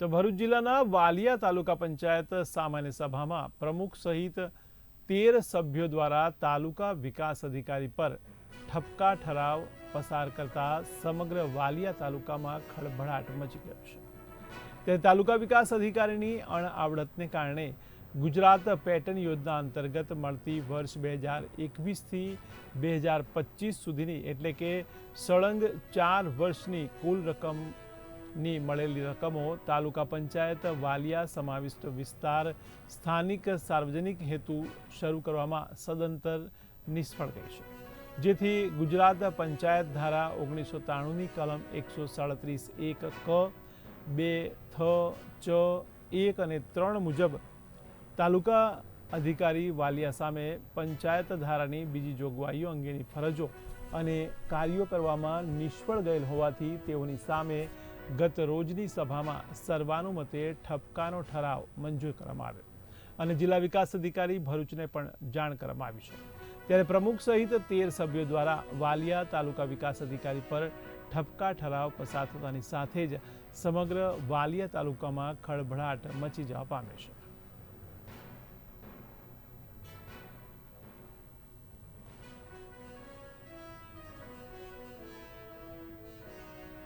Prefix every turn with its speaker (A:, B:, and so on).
A: તો ભરૂચ જિલ્લાના વાલિયા તાલુકા પંચાયત સામાન્ય સભામાં પ્રમુખ સહિત તેર સભ્યો દ્વારા તાલુકા વિકાસ અધિકારી પર ઠપકા ઠરાવ પસાર કરતા સમગ્ર વાલિયા તાલુકામાં ખળભળાટ મચી ગયો છે. ત્યારે તાલુકા વિકાસ અધિકારીની અણઆવડતને કારણે ગુજરાત પેટર્ન યોજના અંતર્ગત મળતી વર્ષ બે હજાર એકવીસથી બે હજાર પચીસ સુધીની એટલે કે સળંગ ચાર વર્ષની કુલ રકમની મળેલી રકમો તાલુકા પંચાયત વાલિયા સમાવિષ્ટ વિસ્તાર સ્થાનિક સાર્વજનિક હેતુ શરૂ કરવામાં સદંતર નિષ્ફળ ગઈ છે. જેથી ગુજરાત પંચાયત ધારા ઓગણીસો ત્રાણુંની કલમ એકસો સાડત્રીસ એક ક, બે, થ, ચ, એક અને ત્રણ મુજબ તાલુકા અધિકારી વાલિયા સામે પંચાયત ધારાની બીજી જોગવાઈઓ અંગેની ફરજો અને કાર્યો કરવામાં નિષ્ફળ ગયેલ હોવાથી તેઓની સામે ગત રોજની સભામાં સર્વાનુમતે ઠપકાનો ઠરાવ મંજૂર કરવામાં આવ્યો અને જિલ્લા વિકાસ અધિકારી ભરૂચને પણ જાણ કરવામાં આવી છે. ત્યારે પ્રમુખ સહિત તેર સભ્યો દ્વારા વાલિયા તાલુકા વિકાસ અધિકારી પર ઠપકા ઠરાવ પસાર થતાની સાથે જ સમગ્ર વાલિયા તાલુકામાં ખળભળાટ મચી જવા પામ્યો છે.